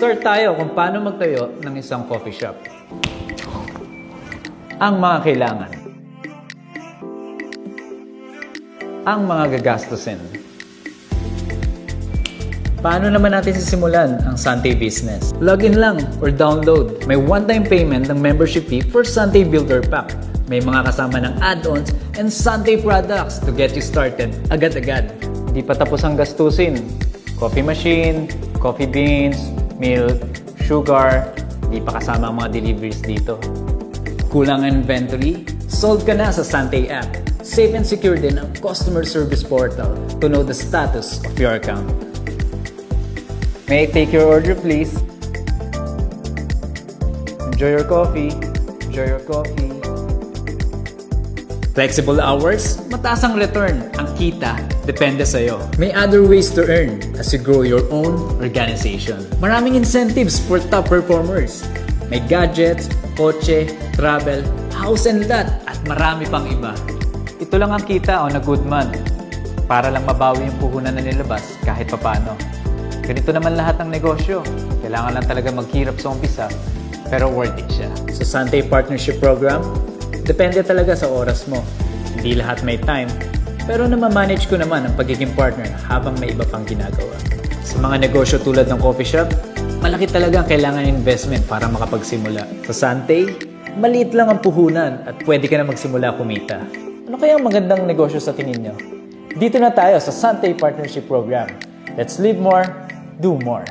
Start tayo kung paano magtayo ng isang coffee shop. Ang mga kailangan. Ang mga gagastusin. Paano naman natin sisimulan ang Sante business? Login lang or download. May one-time payment ng membership fee for Sante Builder Pack. May mga kasama ng add-ons and Sante products to get you started agad-agad. Hindi pa tapos ang gastusin. Coffee machine, coffee beans, milk, sugar, hindi pa kasama ang mga deliveries dito. Kulang ang inventory? Sold ka na sa Sante app. Safe and secure din ang customer service portal to know the status of your account. May I take your order, please? Enjoy your coffee. Enjoy your coffee. Flexible hours, mataas ang return. Ang kita, depende sa'yo. May other ways to earn as you grow your own organization. Maraming incentives for top performers. May gadgets, kotse, travel, house and lot, at marami pang iba. Ito lang ang kita on a good month. Para lang mabawi yung puhunan na nilabas kahit papano. Ganito naman lahat ng negosyo. Kailangan lang talaga maghirap sa umpisa, pero worth it siya. Sa Sante Partnership Program, depende talaga sa oras mo. Hindi lahat may time, pero namamanage ko naman ang pagiging partner habang may iba pang ginagawa. Sa mga negosyo tulad ng coffee shop, malaki talaga ang kailangan ng investment para makapagsimula. Sa Sante, maliit lang ang puhunan at pwede ka na magsimula kumita. Ano kaya ang magandang negosyo sa tingin nyo? Dito na tayo sa Sante Partnership Program. Let's live more, do more.